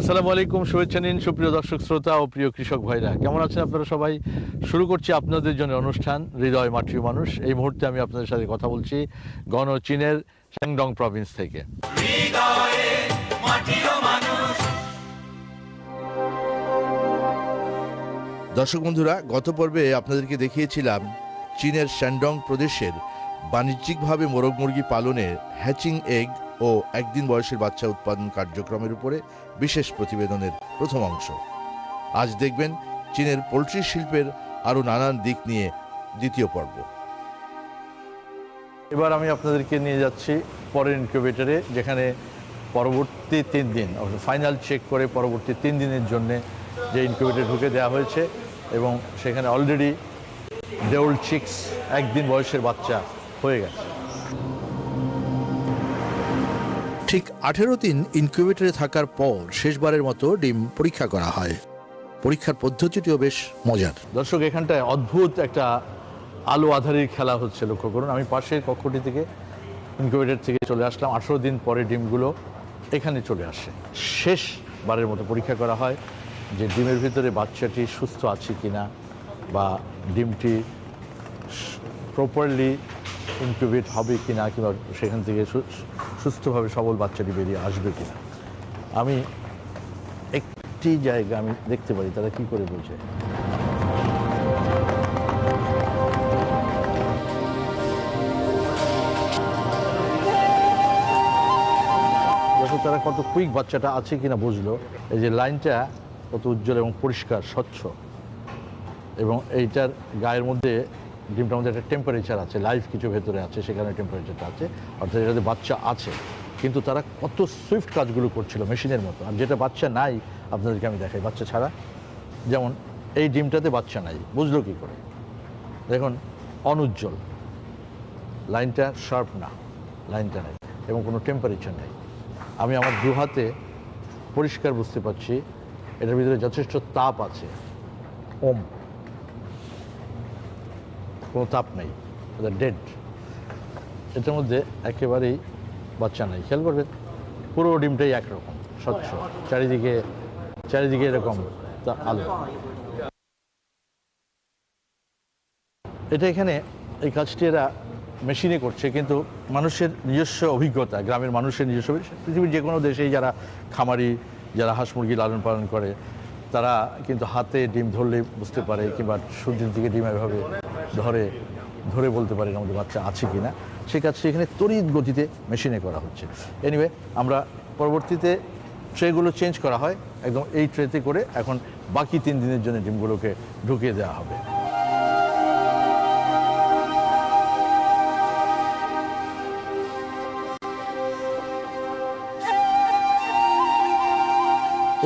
আসসালামু আলাইকুম শুভেচ্ছা নিন সুপ্রিয় দর্শক শ্রোতা ও প্রিয় কৃষক ভাইরা। কেমন আছেন আপনারা সবাই? শুরু করছি আপনাদের জন্য অনুষ্ঠান হৃদয় মাটির মানুষ। এই মুহূর্তে আমি আপনাদের সাথে কথা বলছি গণ চীনের শ্যাংডং প্রভিন্স থেকে। দর্শক বন্ধুরা গত পর্বে আপনাদেরকে দেখিয়েছিলাম চীনের শ্যান্ডং প্রদেশের বাণিজ্যিকভাবে মোরগ মুরগি পালনের হ্যাচিং এগ ও একদিন বয়সের বাচ্চা উৎপাদন কার্যক্রমের উপরে বিশেষ প্রতিবেদনের প্রথম অংশ। আজ দেখবেন চীনের পোলট্রি শিল্পের আরও নানান দিক নিয়ে দ্বিতীয় পর্ব। এবার আমি আপনাদেরকে নিয়ে যাচ্ছি পরের ইনকিউবেটরে যেখানে পরবর্তী তিন দিন ফাইনাল চেক করে পরবর্তী তিন দিনের জন্যে যে ইনকিউবেটর ঢুকে দেওয়া হয়েছে এবং সেখানে অলরেডি দেউল চিক্স একদিন বয়সের বাচ্চা হয়ে গেছে। ঠিক আঠেরো দিন ইনকিউবেটরে থাকার পর শেষবারের মতো ডিম পরীক্ষা করা হয়। পরীক্ষার পদ্ধতিটিও বেশ মজার। দর্শক, এখানটায় অদ্ভুত একটা আলো আধারির খেলা হচ্ছে লক্ষ্য করুন। আমি পাশের কক্ষটি থেকে ইনকিউবেটর থেকে চলে আসলাম। আঠেরো দিন পরে ডিমগুলো এখানে চলে আসে। শেষবারের মতো পরীক্ষা করা হয় যে ডিমের ভিতরে বাচ্চাটি সুস্থ আছে কিনা বা ডিমটি প্রপারলি ইনকিউবেট হবে কিনা কিংবা সেখান থেকে সুস্থভাবে সবল বাচ্চাটি বেরিয়ে আসবে কিনা। আমি একটি জায়গা আমি দেখতে পারি, তারা কি করে দেখো তারা কত কুইক বাচ্চাটা আছে কিনা বুঝলো। এই যে লাইনটা কত উজ্জ্বল এবং পরিষ্কার, স্বচ্ছ। এবং এইটার গায়ের মধ্যে ডিমটার মধ্যে একটা টেম্পারেচার আছে লাইফ কিছু ভেতরে আছে, সেখানে টেম্পারেচারটা আছে, অর্থাৎ এটাতে বাচ্চা আছে। কিন্তু তারা কত সুইফট কাজগুলো করছিল মেশিনের মতো। আর যেটা বাচ্চা নাই, আপনাদেরকে আমি দেখাই, বাচ্চা ছাড়া। যেমন, এই ডিমটাতে বাচ্চা নাই, বুঝলো কি করে? দেখুন, অনুজ্জ্বল। লাইনটা শার্প না, লাইনটা নেই, এবং কোনো টেম্পারেচার নেই। আমি আমার দু হাতে পরিষ্কার বুঝতে পারছি, এটার ভিতরে যথেষ্ট তাপ আছে, ওম। কোনো তাপ নেই এটা ডেড এটার মধ্যে একেবারেই বাচ্চা নেই। খেয়াল করবেন, পুরো ডিমটাই একরকম, স্বচ্ছ। চারিদিকে চারিদিকে এরকম তা আলো। এটা এখানে এই কাজটি এরা মেশিনে করছে, কিন্তু মানুষের নিজস্ব অভিজ্ঞতা, গ্রামের মানুষের নিজস্ব পৃথিবীর যে কোনো দেশেই যারা খামারি, যারা হাঁস মুরগি লালন পালন করে, তারা কিন্তু হাতে ডিম ধরলে বুঝতে পারে, কিংবা সূর্যের দিকে ডিম এভাবে ধরে ধরে বলতে পারি আমাদের বাচ্চা আছে কি না সেই কাজটি এখানে তড়িৎ গতিতে মেশিনে করা হচ্ছে। এনিওয়ে আমরা পরবর্তীতে ট্রেগুলো চেঞ্জ করা হয়। একদম এই ট্রেতে করে এখন বাকি তিন দিনের জন্য ডিমগুলোকে ঢুকিয়ে দেওয়া হবে।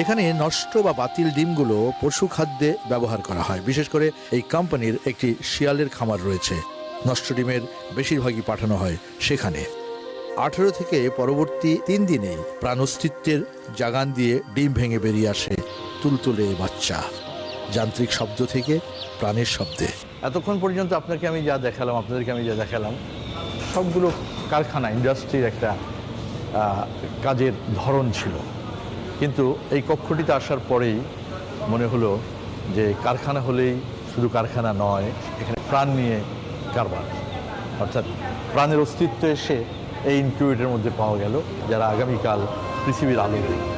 এখানে নষ্ট বা বাতিল ডিমগুলো পশু খাদ্যে ব্যবহার করা হয়। বিশেষ করে এই কোম্পানির একটি শিয়ালের খামার রয়েছে। নষ্ট ডিমের বেশিরভাগই পাঠানো হয় সেখানে। আঠেরো থেকে পরবর্তী তিন দিনে প্রাণ অস্তিত্বের জাগান দিয়ে ডিম ভেঙে বেরিয়ে আসে তুলতুলে বাচ্চা। যান্ত্রিক শব্দ থেকে প্রাণের শব্দে। এতক্ষণ পর্যন্ত আপনাকে আমি যা দেখালাম, আপনাদেরকে আমি যা দেখালাম, সবগুলো কারখানা, ইন্ডাস্ট্রির একটা কাজের ধরন ছিল। কিন্তু এই কক্ষটিতে আসার পরেই মনে হলো যে কারখানা হলেই শুধু কারখানা নয়, এখানে প্রাণ নিয়ে কারবার। অর্থাৎ প্রাণের অস্তিত্ব এসে এই ইনকিউবেটের মধ্যে পাওয়া গেল, যারা আগামীকাল পৃথিবীর আলো দেখবে।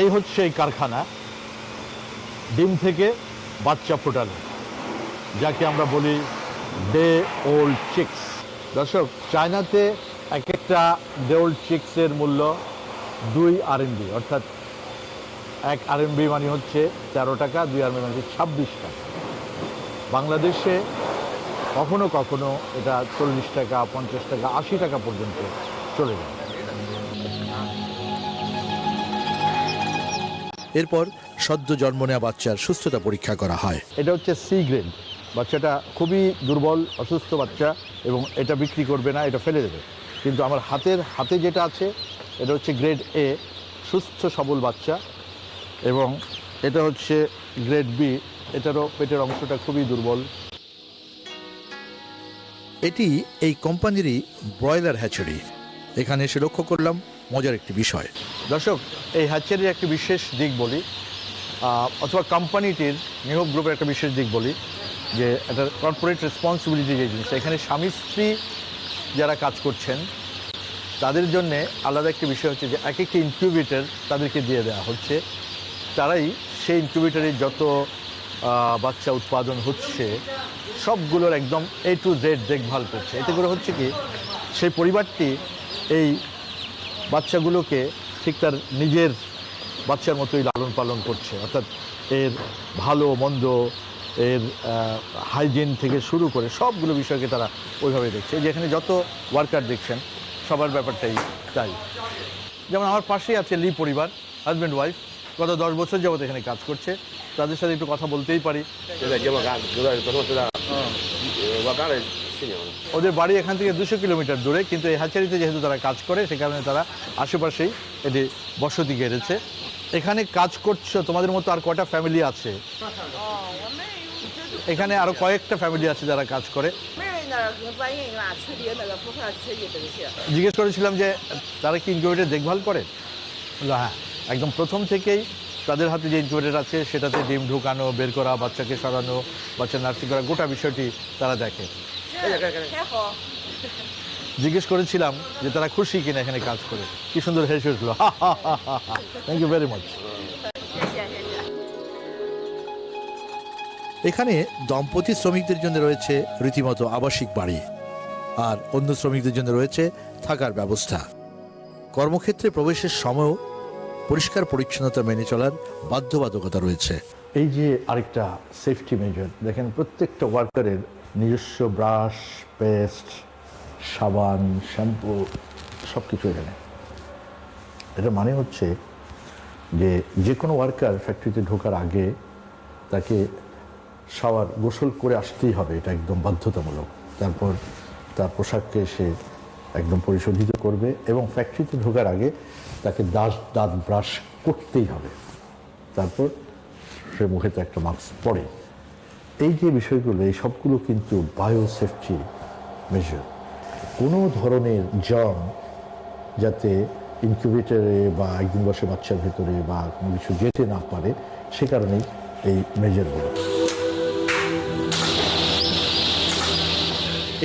এই হচ্ছে এই কারখানা। ডিম থেকে বাচ্চা ফোটানো, যাকে আমরা বলি ডে ওল্ড চিক্স। দর্শক, চায়নাতে এক একটা ডে ওল্ড চিক্সের মূল্য দুই আরএমবি, অর্থাৎ এক আরএমবি মানে হচ্ছে তেরো টাকা, দুই আরএমবি মানে হচ্ছে ছাব্বিশ টাকা। বাংলাদেশে কখনো কখনো এটা চল্লিশ টাকা, পঞ্চাশ টাকা, আশি টাকা পর্যন্ত চলে যায়। এরপর সদ্য জন্ম নেওয়া বাচ্চার সুস্থতা পরীক্ষা করা হয়। এটা হচ্ছে সি গ্রেড। বাচ্চাটা খুবই দুর্বল অসুস্থ বাচ্চা এবং এটা বিক্রি করবে না এটা ফেলে দেবে। কিন্তু আমার হাতের হাতে যেটা আছে এটা হচ্ছে গ্রেড এ সুস্থ সবল বাচ্চা এবং এটা হচ্ছে গ্রেড বি এটারও পেটের অংশটা খুবই দুর্বল। এটি এই কোম্পানিরই ব্রয়লার হ্যাচারি এখানে এসে লক্ষ্য করলাম মজার একটি বিষয়। দর্শক, এই হ্যাচারির একটি বিশেষ দিক বলি অথবা কোম্পানিটির নিয়োগ গ্রুপের একটা বিশেষ দিক বলি, যে একটা কর্পোরেট রেসপন্সিবিলিটি যে জিনিসটা, এখানে স্বামী স্ত্রী যারা কাজ করছেন, তাদের জন্য আলাদা একটি বিষয় হচ্ছে যে এক একটি ইনকিউবেটর তাদেরকে দিয়ে দেওয়া হচ্ছে। তারাই সেই ইনকিউবেটরে যত বাচ্চা উৎপাদন হচ্ছে, সবগুলোর একদম এ টু জেড দেখভাল করছে। এতে করে হচ্ছে কি, সেই পরিবারটি এই বাচ্চাগুলোকে ঠিক তার নিজের বাচ্চার মতোই লালন পালন করছে। অর্থাৎ এর ভালো মন্দ এর হাইজিন থেকে শুরু করে সবগুলো বিষয়কে তারা ওইভাবে দেখছে। যেখানে যত ওয়ার্কার দেখছেন সবার ব্যাপারটাই তাই। যেমন আমার পাশেই আছে লি পরিবার হাজব্যান্ড ওয়াইফ গত দশ বছর যাবত এখানে কাজ করছে। তাদের সাথে একটু কথা বলতেই পারি। ওদের বাড়ি এখান থেকে দুশো কিলোমিটার দূরে, কিন্তু এই হাচারিতে যেহেতু তারা কাজ করে, সে কারণে তারা আশেপাশেই এটি বসতি গেড়েছে। এখানে কাজ করছ, তোমাদের মতো আর কয়টা ফ্যামিলি আছে? এখানে আরও কয়েকটা ফ্যামিলি আছে যারা কাজ করে। জিজ্ঞেস করেছিলাম যে, তারা কি ইনকিউবেটার দেখভাল করে? হ্যাঁ একদম প্রথম থেকেই তাদের হাতে যে ইনকিউবেটার আছে, সেটাতে ডিম ঢুকানো, বের করা, বাচ্চাকে সরানো বাচ্চা নার্সিং করা, গোটা বিষয়টি তারা দেখে। জিজ্ঞেস করেছিলাম যে তারা খুশি কিনা এখানে কাজ করে। কি সুন্দর হেসে উঠল। থ্যাংক ইউ ভেরি মাচ এখানে দম্পতি শ্রমিকদের জন্য রয়েছে রীতিমতো আবাসিক বাড়ি আর অন্য শ্রমিকদের জন্য রয়েছে থাকার ব্যবস্থা। কর্মক্ষেত্রে প্রবেশের সময়ও পরিষ্কার পরিচ্ছন্নতা মেনে চলার বাধ্যবাধকতা রয়েছে। এই যে আরেকটা সেফটি মেজার দেখেন প্রত্যেকটা ওয়ার্কারের নিজস্ব ব্রাশ, পেস্ট, সাবান, শ্যাম্পু সব কিছু এখানে। এটা মানে হচ্ছে যে যে কোনো ওয়ার্কার ফ্যাক্টরিতে ঢোকার আগে তাকে শাওয়ার, গোসল করে আসতেই হবে, এটা একদম বাধ্যতামূলক। তারপর তার পোশাককে সে একদম পরিশোধিত করবে এবং ফ্যাক্টরিতে ঢোকার আগে তাকে দাঁত দাঁত ব্রাশ করতেই হবে। তারপর সে মুখে তো একটা মাস্ক পরে। এই যে বিষয়গুলো এই সবগুলো কিন্তু বায়োসেফটি মেজার কোনো ধরনের জম যাতে ইনকিউবেটরে বা একদিন বসে বাচ্চার ভেতরে বা কোনো কিছু যেতে না পারে সে কারণেই এই মেজারগুলো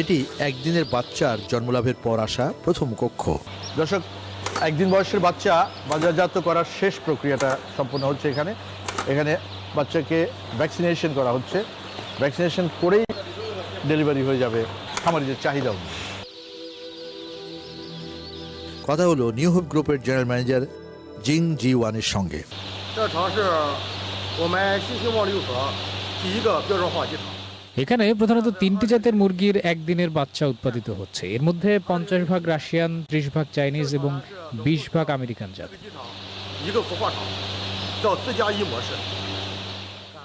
এটি একদিনের বাচ্চার জন্মলাভের পর আসা প্রথম কক্ষ। দর্শক একদিন বয়সের বাচ্চা বাজারজাত করার শেষ প্রক্রিয়াটা সম্পন্ন হচ্ছে এখানে। এখানে বাচ্চাকে ভ্যাকসিনেশন করা হচ্ছে। ভ্যাকসিনেশন করেই ডেলিভারি হয়ে যাবে খামারিদের চাহিদা কথা হলো নিউ হোপ গ্রুপের জেনারেল ম্যানেজার জিং জি ওয়ানের সঙ্গে। এখানে প্রধানত তিনটি জাতের মুরগির একদিনের বাচ্চা উৎপাদিত হচ্ছে। এর মধ্যে পঞ্চাশ ভাগ রাশিয়ান ত্রিশ ভাগ চাইনিজ এবং বিশ ভাগ আমেরিকান জাত।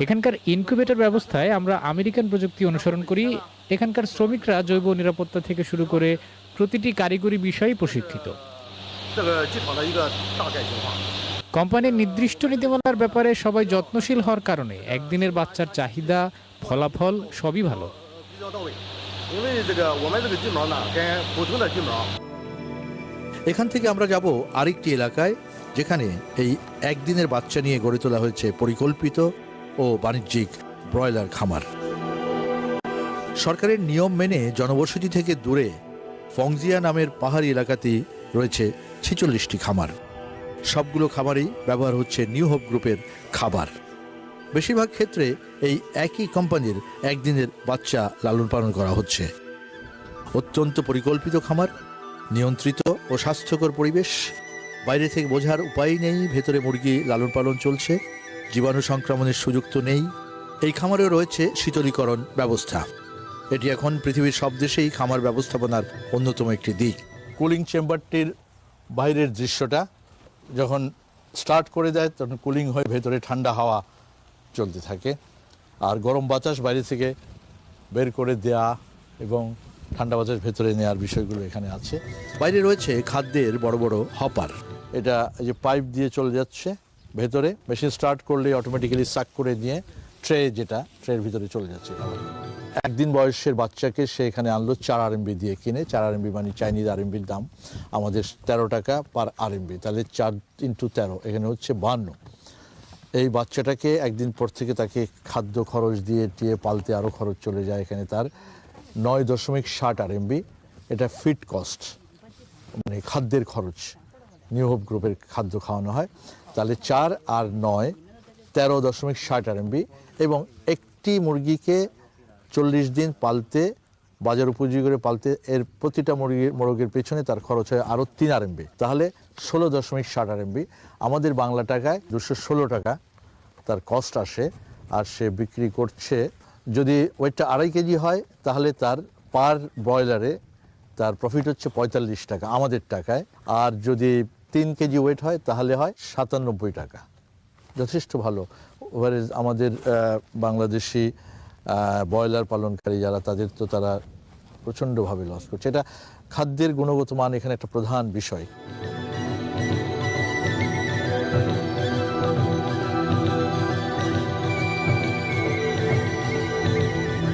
এখানকার ইনকিউবেটর ব্যবস্থায় আমরা আমেরিকান প্রযুক্তি অনুসরণ করি। এখানকার শ্রমিকরা জৈব নিরাপত্তা থেকে শুরু করে প্রতিটি কারিগরি বিষয়ে প্রশিক্ষিত। কোম্পানির নির্দিষ্ট নীতিমালার ব্যাপারে সবাই যত্নশীল হওয়ার কারণে একদিনের বাচ্চার চাহিদা, ফলাফল সবই ভালো। এখান থেকে আমরা যাব আরেকটি এলাকায়, যেখানে এই একদিনের বাচ্চা নিয়ে গড়ে তোলা হয়েছে পরিকল্পিত ও বাণিজ্যিক ব্রয়লার খামার। সরকারের নিয়ম মেনে জনবসতি থেকে দূরে ফংজিয়া নামের পাহাড়ি এলাকাতেই রয়েছে ছেচল্লিশটি খামার। সবগুলো খামারেই ব্যবহার হচ্ছে নিউ হোপ গ্রুপের খাবার। বেশিরভাগ ক্ষেত্রে এই একই কোম্পানির একদিনের বাচ্চা লালন পালন করা হচ্ছে। অত্যন্ত পরিকল্পিত খামার, নিয়ন্ত্রিত ও স্বাস্থ্যকর পরিবেশ, বাইরে থেকে বোঝার উপায় নেই, ভেতরে মুরগি লালন পালন চলছে। জীবাণু সংক্রমণের সুযোগ তো নেই, এই খামারেও রয়েছে শীতলীকরণ ব্যবস্থা। এটি এখন পৃথিবীর সব দেশেই খামার ব্যবস্থাপনার অন্যতম একটি দিক। কুলিং চেম্বারটির বাইরের দৃশ্যটা যখন স্টার্ট করে দেয় তখন কুলিং হয়ে ভেতরে ঠান্ডা হাওয়া চলতে থাকে আর গরম বাতাস বাইরে থেকে বের করে দেয়া এবং ঠান্ডা বাজারের ভেতরে নেওয়ার বিষয়গুলো এখানে আছে। বাইরে রয়েছে খাদ্যের বড় বড় হপার। এটা যে পাইপ দিয়ে চলে যাচ্ছে। ভেতরে মেশিন স্টার্ট করলে অটোমেটিক্যালি সাক করে নিয়ে ট্রে যেটা, ট্রের ভিতরে চলে যাচ্ছে। একদিন বয়সের বাচ্চাকে সে এখানে আনলো চার আরএমবি দিয়ে কিনে। চার আরএমবি মানে চাইনিজ আরএমবির দাম। আমাদের তেরো টাকা পার আরএমবি। তাহলে চার ইন্টু তেরো, এখানে হচ্ছে বান্ন। এই বাচ্চাটাকে একদিন পর থেকে তাকে খাদ্য খরচ দিয়ে টিয়ে পালতে আরও খরচ চলে যায় এখানে তার নয় দশমিক ষাট আরএমবি। এটা ফিট কস্ট মানে খাদ্যের খরচ। নিউ হোপ গ্রুপের খাদ্য খাওয়ানো হয়। তাহলে চার আর নয় তেরো দশমিক ষাট আরএমবি এবং একটি মুরগিকে চল্লিশ দিন পালতে, বাজার উপযোগী করে পালতে এর প্রতিটা মুরগির মোরগের পেছনে তার খরচ হয় আরও তিন আরএমবি তাহলে ষোলো দশমিক ষাট আরএমবি আমাদের বাংলা টাকায় দুশো ষোলো টাকা তার কস্ট আসে আর সে বিক্রি করছে। যদি ওয়েটটা আড়াই কেজি হয়, তাহলে তার পার ব্রয়লারে তার প্রফিট হচ্ছে পঁয়তাল্লিশ টাকা, আমাদের টাকায়। আর যদি তিন কেজি ওয়েট হয়, তাহলে হয় সাতানব্বই টাকা। যথেষ্ট ভালো। ওভারে আমাদের বাংলাদেশি ব্রয়লার পালনকারী যারা, তাদের তো তারা প্রচণ্ডভাবে লস করছে। এটা খাদ্যের গুণগত মান এখানে একটা প্রধান বিষয়।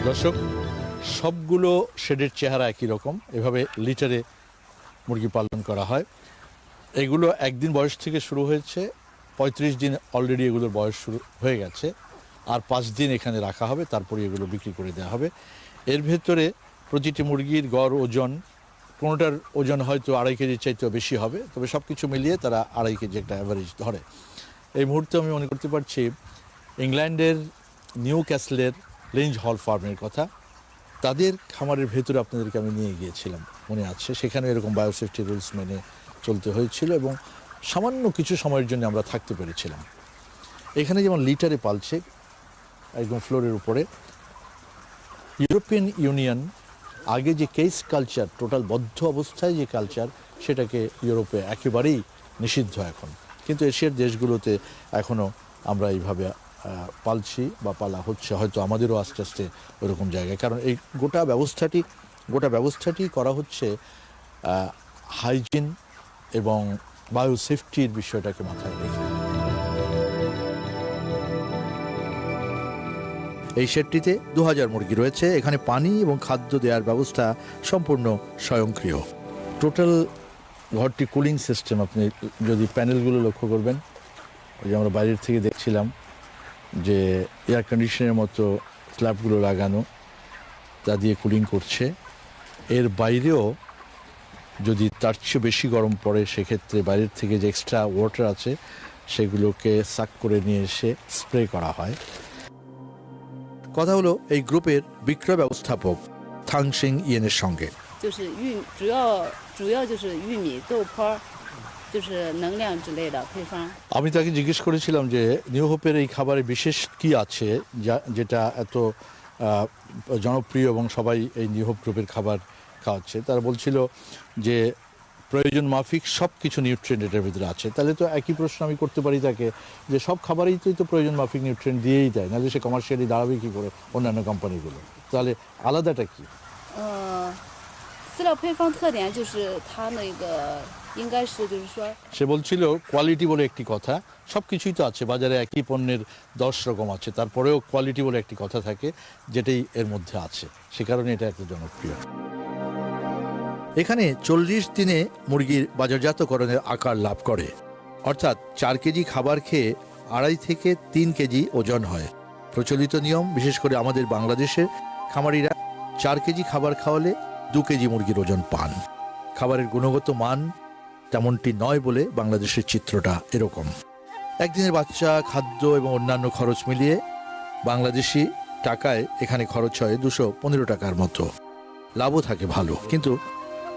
দর্শক, সবগুলো শেডের চেহারা একই রকম। এভাবে লিটারে মুরগি পালন করা হয়। এগুলো একদিন বয়স থেকে শুরু হয়েছে, পঁয়ত্রিশ দিন অলরেডি এগুলোর বয়স শুরু হয়ে গেছে, আর পাঁচ দিন এখানে রাখা হবে, তারপরে এগুলো বিক্রি করে দেওয়া হবে। এর ভেতরে প্রতিটি মুরগির গড় ওজন, কোনোটার ওজন হয়তো আড়াই কেজির চাইতেও বেশি হবে, তবে সব কিছু মিলিয়ে তারা আড়াই কেজি একটা অ্যাভারেজ ধরে। এই মুহূর্তে আমি মনে করতে পারছি ইংল্যান্ডের নিউ ক্যাসলের রেঞ্জ হল ফার্মের কথা। তাদের খামারের ভেতরে আপনাদেরকে আমি নিয়ে গিয়েছিলাম, মনে আছে? সেখানে এরকম বায়োসেফটি রুলস মেনে চলতে হয়েছিল এবং সামান্য কিছু সময়ের জন্য আমরা থাকতে পেরেছিলাম। এখানে যেমন লিটারে পালছে, একদম ফ্লোরের উপরে, ইউরোপিয়ান ইউনিয়ন আগে যে কেস কালচার, টোটাল বদ্ধ অবস্থায় যে কালচার, সেটাকে ইউরোপে একেবারেই নিষিদ্ধ এখন। কিন্তু এশিয়ার দেশগুলোতে এখনও আমরা এইভাবে পালছি বা পালা হচ্ছে, হয়তো আমাদেরও আস্তে আস্তে ওরকম জায়গায়। কারণ এই গোটা ব্যবস্থাটি গোটা ব্যবস্থাটি করা হচ্ছে হাইজিন এবং বায়ু সেফটির বিষয়টাকে মাথায় রেখে। এই শেডটিতে দু হাজার মুরগি রয়েছে। এখানে পানি এবং খাদ্য দেওয়ার ব্যবস্থা সম্পূর্ণ স্বয়ংক্রিয়। টোটাল ঘরটি কুলিং সিস্টেম আপনি যদি প্যানেলগুলো লক্ষ্য করবেন, ওই যে আমরা বাইরের থেকে দেখছিলাম যে এয়ার কন্ডিশনের মতো স্ল্যাবগুলো লাগানো, তা দিয়ে কুলিং করছে। এর বাইরেও যদি তার চেয়ে বেশি গরম পড়ে সেক্ষেত্রে বাইরের থেকে যে এক্সট্রা ওয়াটার আছে সেগুলোকে সাক করে নিয়ে এসে স্প্রে করা হয়। কথা হলো এই গ্রুপের বিক্রয় ব্যবস্থাপক থাংসিং ইয়েনের সঙ্গে। আমি তাকে জিজ্ঞেস করেছিলাম যে নিউ হোপের এই খাবারে বিশেষ কি আছে যা যেটা এত জনপ্রিয় এবং সবাই এই নিউ হোপ গ্রুপের খাবার খাওয়াচ্ছে তারা বলছিল যে প্রয়োজন মাফিক সব কিছু নিউট্রেন্ট এটার ভিতরে আছে তাহলে তো একই প্রশ্ন আমি করতে পারি তাকে যে সব খাবারেই তো প্রয়োজন মাফিক নিউট্রেন্ট দিয়েই দেয় নাহলে সে কমার্শিয়ালি দাঁড়াবে কী করে অন্যান্য কোম্পানিগুলো তাহলে আলাদাটা কি 呃，饲料配方特点就是它那个应该是就是说 সে বলছিল কোয়ালিটি বলে একটি কথা সব কিছুই তো আছে বাজারে একই পণ্যের দশ রকম আছে তারপরেও কোয়ালিটি বলে একটি কথা থাকে যেটাই এর মধ্যে আছে সে কারণে এটা এত জনপ্রিয় এখানে চল্লিশ দিনে মুরগির বাজারজাতকরণের আকার লাভ করে। অর্থাৎ চার কেজি খাবার খেয়ে আড়াই থেকে তিন কেজি ওজন হয়। প্রচলিত নিয়ম, বিশেষ করে আমাদের বাংলাদেশের খামারিরা চার কেজি খাবার খাওয়ালে দু কেজি মুরগির ওজন পান। খাবারের গুণগত মান তেমনটি নয় বলে বাংলাদেশের চিত্রটা এরকম। একদিনের বাচ্চা, খাদ্য এবং অন্যান্য খরচ মিলিয়ে বাংলাদেশি টাকায় এখানে খরচ হয় দুশো পনেরো টাকার মতো। লাভও থাকে ভালো। কিন্তু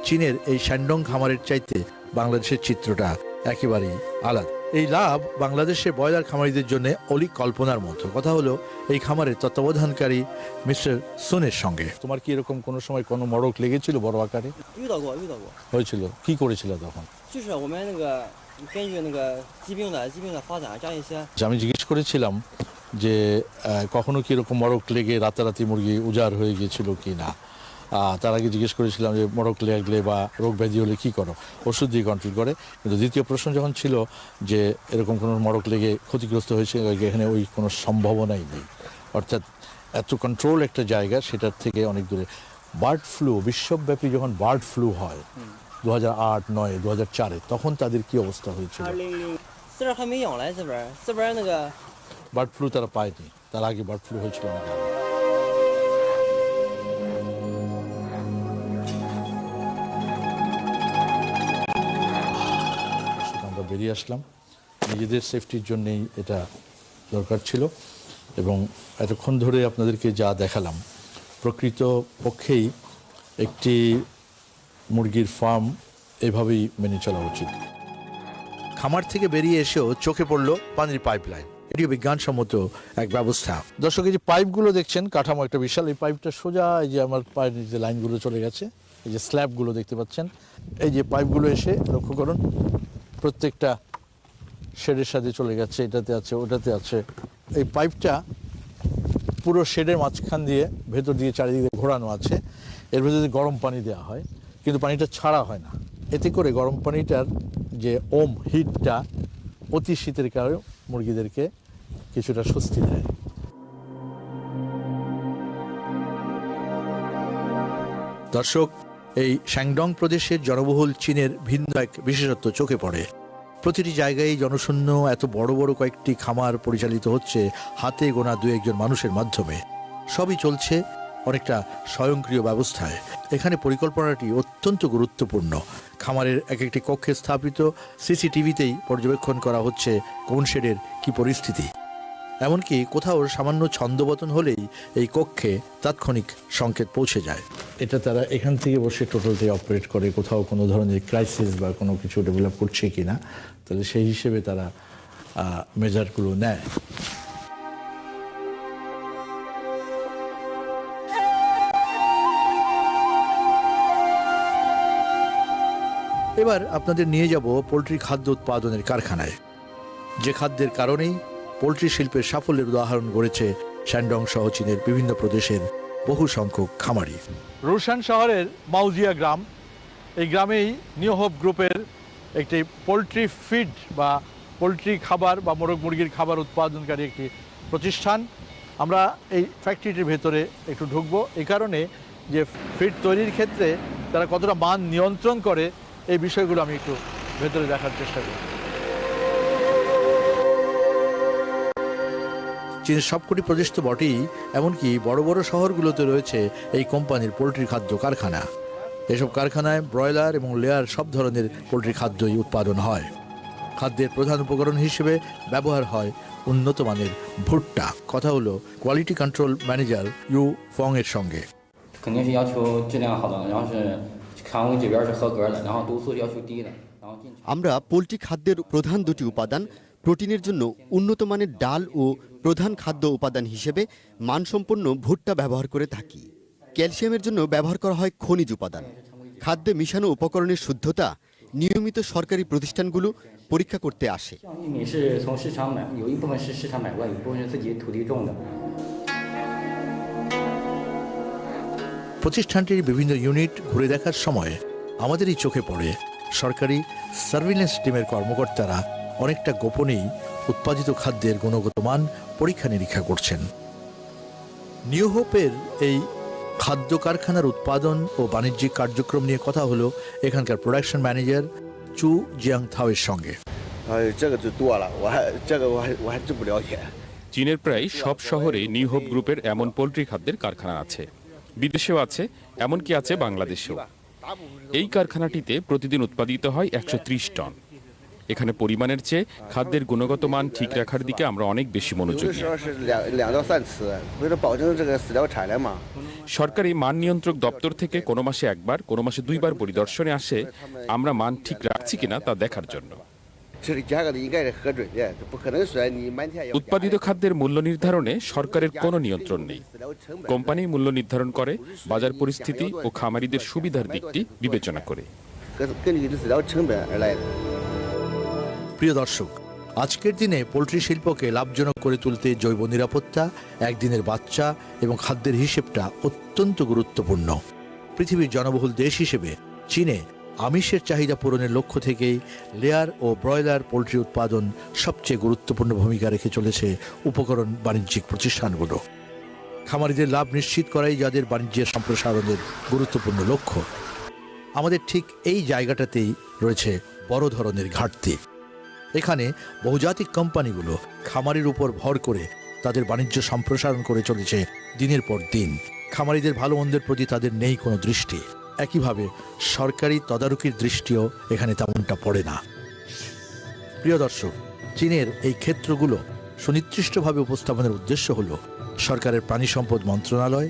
চীনের এই শ্যান্ডং খামারের চাইতে বাংলাদেশের চিত্রটা একেবারেই আলাদা। এই লাভ বাংলাদেশে ব্রয়লার খামারিদের জন্য অলিক কল্পনার মতো। কথা হলো এই খামারের তত্ত্বাবধানকারী মিস্টার সোনের সঙ্গে। তোমার কি এরকম কোনো সময় কোনো মড়ক লেগেছিল বড় আকারে? হয়েছিল। কি করেছিল তখন? আমি জিজ্ঞেস করেছিলাম যে কখনো কি এরকম মড়ক লেগে রাতারাতি মুরগি উজাড় হয়ে গিয়েছিল কি না তার আগে জিজ্ঞেস করেছিলাম যে মরক লাগলে বা রোগ ব্যাধি হলে কী করো ওষুধ দিয়ে কন্ট্রোল করে কিন্তু দ্বিতীয় প্রশ্ন যখন ছিল যে এরকম কোনো মরক লেগে ক্ষতিগ্রস্ত হয়েছে এখানে ওই কোনো সম্ভাবনাই নেই অর্থাৎ এত কন্ট্রোল একটা জায়গা সেটার থেকে অনেক দূরে বার্ড ফ্লু বিশ্বব্যাপী যখন বার্ড ফ্লু হয় দু হাজার আট নয় দু হাজার চারে তখন তাদের কী অবস্থা হয়েছিল বার্ড ফ্লু তারা পায়নি তার আগে বার্ড ফ্লু হয়েছিল অনেক আগে বেরিয়ে আসলাম। নিজেদের সেফটির জন্যেই এটা দরকার ছিল এবং এতক্ষণ ধরে আপনাদেরকে যা দেখালাম প্রকৃত পক্ষেই একটি মুরগির ফার্ম এভাবেই মেনে চলা উচিত। খামার থেকে বেরিয়ে এসেও চোখে পড়ল পানির পাইপলাইন এটিও বিজ্ঞানসম্মত এক ব্যবস্থা। দর্শক এই যে পাইপগুলো দেখছেন কাঠামো একটা বিশাল। এই পাইপটা সোজা এই যে আমার পায়ের নিচে লাইনগুলো চলে গেছে এই যে স্ল্যাবগুলো দেখতে পাচ্ছেন। এই যে পাইপগুলো এসে লক্ষ্য করুন প্রত্যেকটা শেডের সাথে চলে গেছে, এটাতে আছে, ওটাতে আছে। এই পাইপটা পুরো শেডের মাঝখান দিয়ে ভেতর দিয়ে চারিদিকে ঘোরানো আছে। এর ভেতরে গরম পানি দেওয়া হয়, কিন্তু পানিটা ছাড়া হয় না। এতে করে গরম পানিটার যে ওম হিটটা অতি শীতের কারণে মুরগিদেরকে কিছুটা স্বস্তি দেয়। দর্শক এই শ্যাংডং প্রদেশের জনবহুল চীনের ভিন্ন এক বিশেষত্ব চোখে পড়ে। প্রতিটি জায়গায় জনশূন্য এত বড় বড় কয়েকটি খামার পরিচালিত হচ্ছে হাতে গোনা দু একজন মানুষের মাধ্যমে। সবই চলছে অনেকটা স্বয়ংক্রিয় ব্যবস্থায়। এখানে পরিকল্পনাটি অত্যন্ত গুরুত্বপূর্ণ। খামারের এক একটি কক্ষে স্থাপিত সিসিটিভিতেই পর্যবেক্ষণ করা হচ্ছে কোন শেডের কি পরিস্থিতি। এমনকি কোথাও সামান্য ছন্দপতন হলেই এই কক্ষে তাৎক্ষণিক সংকেত পৌঁছে যায়। এটা তারা এখান থেকে বসে টোটালটি অপারেট করে, কোথাও কোনো ধরনের ক্রাইসিস বা কোনো কিছু ডেভেলপ করছে কি না তাহলে সেই হিসেবে তারা মেজারগুলো নেয়। এবার আপনাদের নিয়ে যাব পোলট্রি খাদ্য উৎপাদনের কারখানায়। যে খাদ্যের কারণেই পোলট্রি শিল্পের সাফল্যের উদাহরণ গড়েছে শ্যান্ডং সহ চীনের বিভিন্ন প্রদেশের বহু সংখ্যক খামারি। রুশান শহরের মাউজিয়া গ্রাম, এই গ্রামেই নিউ গ্রুপের একটি পোলট্রি ফিড বা পোলট্রি খাবার বা মোরগ মুরগির খাবার উৎপাদনকারী একটি প্রতিষ্ঠান। আমরা এই ফ্যাক্টরিটির ভেতরে একটু ঢুকবো। এই কারণে যে ফিড তৈরির ক্ষেত্রে তারা কতটা মান নিয়ন্ত্রণ করে, এই বিষয়গুলো আমি একটু ভেতরে দেখার চেষ্টা করি চীনের সবকটি প্রদেশ তো বটেই, এমনকি বড় বড় শহরগুলোতে রয়েছে এই কোম্পানির পোলট্রি খাদ্য কারখানা। এসব কারখানায় ব্রয়লার এবং লেয়ার সব ধরনের পোলট্রি খাদ্যই উৎপাদন হয়। খাদ্যের প্রধান উপকরণ হিসেবে ব্যবহার হয় উন্নত মানের ভুট্টা। কথা হলো quality control manager Yu Feng এর সঙ্গে। আমরা পোলট্রি খাদ্যের প্রধান দুটি উপাদান প্রোটিনের জন্য উন্নত মানের ডাল ও প্রধান খাদ্য উপাদান হিসেবে মানসম্পন্ন ভুট্টা ব্যবহার করে থাকি। ক্যালসিয়ামের জন্য ব্যবহার করা হয় খনিজ উপাদান। খাদ্যে মিশানো উপকরণের শুদ্ধতা নিয়মিত সরকারি প্রতিষ্ঠানগুলো পরীক্ষা করতে আসে। প্রতিষ্ঠানটির বিভিন্ন ইউনিট ঘুরে দেখার সময় আমাদেরই চোখে পড়ে সরকারি সার্ভিলেন্স টিমের কর্মকর্তারা অনেকটা গোপনেই উৎপাদিত খাদ্যের গুণগত মান পরীক্ষা নিরীক্ষা করছেন নিউহোপের এই খাদ্য কারখানার উৎপাদন ও বাণিজ্যিক কার্যক্রম নিয়ে কথা হলো এখানকার প্রোডাকশন ম্যানেজার চু জিয়াং থাওয়ের সঙ্গে চীনের প্রায় সব শহরে নিউহোপ গ্রুপের এমন পোলট্রি খাদ্যের কারখানা আছে। বিদেশেও আছে এমনকি আছে বাংলাদেশেও। এই কারখানাটিতে প্রতিদিন উৎপাদিত হয় একশো ত্রিশ টন। এখানে পরিমাণের চেয়ে খাদ্যের গুণগত মান ঠিক রাখার দিকে আমরা অনেক বেশি মনোযোগী। সরকারি মান নিয়ন্ত্রক দপ্তর থেকে কোনো মাসে একবার, কোনো মাসে দুইবার পরিদর্শনে আসে আমরা মান ঠিক রাখছি কিনা তা দেখার জন্য। উৎপাদিত খাদ্যের মূল্য নির্ধারণে সরকারের কোনো নিয়ন্ত্রণ নেই। কোম্পানি মূল্য নির্ধারণ করে, বাজার পরিস্থিতি ও খামারিদের সুবিধার দিকটি বিবেচনা করে। প্রিয় দর্শক, আজকের দিনে পোলট্রি শিল্পকে লাভজনক করে তুলতে জৈব নিরাপত্তা, একদিনের বাচ্চা এবং খাদ্যের হিসেবটা অত্যন্ত গুরুত্বপূর্ণ। পৃথিবীর জনবহুল দেশ হিসেবে চীনে আমিষের চাহিদা পূরণের লক্ষ্য থেকেই লেয়ার ও ব্রয়লার পোলট্রি উৎপাদন সবচেয়ে গুরুত্বপূর্ণ ভূমিকা রেখে চলেছে উপকরণ বাণিজ্যিক প্রতিষ্ঠানগুলো। খামারিদের লাভ নিশ্চিত করাই যাদের বাণিজ্যের সম্প্রসারণের গুরুত্বপূর্ণ লক্ষ্য। আমাদের ঠিক এই জায়গাটাতেই রয়েছে বড় ধরনের ঘাটতি। এখানে বহুজাতিক কোম্পানিগুলো খামারির উপর ভর করে তাদের বাণিজ্য সম্প্রসারণ করে চলেছে দিনের পর দিন। খামারিদের ভালো মন্দের প্রতি তাদের নেই কোনো দৃষ্টি। একইভাবে সরকারি তদারকির দৃষ্টিও এখানে তেমনটা পড়ে না। প্রিয় দর্শক, চীনের এই ক্ষেত্রগুলো সুনির্দিষ্টভাবে উপস্থাপনের উদ্দেশ্য হল সরকারের প্রাণী সম্পদ মন্ত্রণালয়,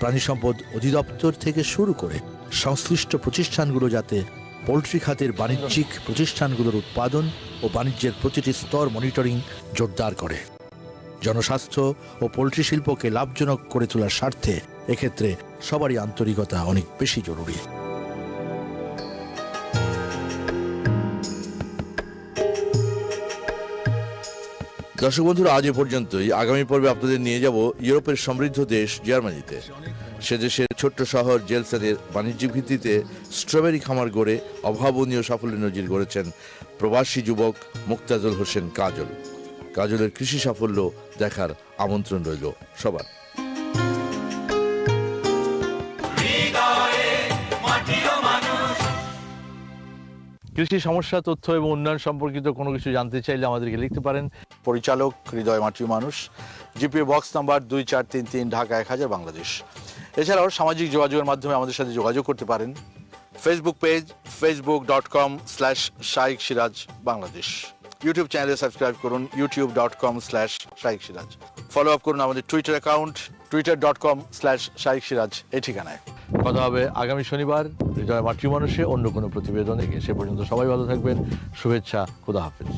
প্রাণী সম্পদ অধিদপ্তর থেকে শুরু করে সংশ্লিষ্ট প্রতিষ্ঠানগুলো যাতে পোলট্রি খাতের বাণিজ্যিক প্রতিষ্ঠানগুলোর উৎপাদন ও বাণিজ্যের প্রতিটি স্তর মনিটরিং জোরদার করে। জনস্বাস্থ্য ও পোলট্রি শিল্পকে লাভজনক করে তোলার স্বার্থে এক্ষেত্রে সবারই আন্তরিকতা অনেক বেশি জরুরি। দর্শক বন্ধুরা, আজ এ পর্যন্তই। আগামী পর্বে আপনাদের নিয়ে যাব ইউরোপের সমৃদ্ধ দেশ জার্মানিতে। সে দেশের ছোট্ট শহর জেলসেনের বাণিজ্যিক ভিত্তিতে স্ট্রবেরি খামার গড়ে অভাবনীয় সাফল্যের নজির গড়েছেন প্রবাসী যুবক মুক্তাজুল হোসেন কাজল। কাজলের কৃষি সাফল্য দেখার আমন্ত্রণ রইল সবার। কৃষি সমস্যা তথ্য এবং উন্নয়ন সম্পর্কিত কোনো কিছু জানতে চাইলে আমাদেরকে লিখতে পারেন। পরিচালক হৃদয় মাটির মানুষ জিপি বক্স নাম্বার দুই চার তিন তিন ঢাকা এক হাজার বাংলাদেশ। এছাড়াও সামাজিক যোগাযোগের মাধ্যমে আমাদের সাথে যোগাযোগ করতে পারেন। Facebook page Facebook dot com slash Shaikh Siraj Bangladesh YouTube চ্যানেলে সাবস্ক্রাইব করুন YouTube dot com slash Shaikh Siraj follow up করুন আমাদের Twitter account Twitter dot com slash Shaikh Siraj এই ঠিকানায়। কথা হবে আগামী শনিবার, হৃদয় মাতৃ মানুষে অন্য কোনো প্রতিবেদনে সে পর্যন্ত সবাই ভালো থাকবেন, শুভেচ্ছা, খুদা হাফেজ।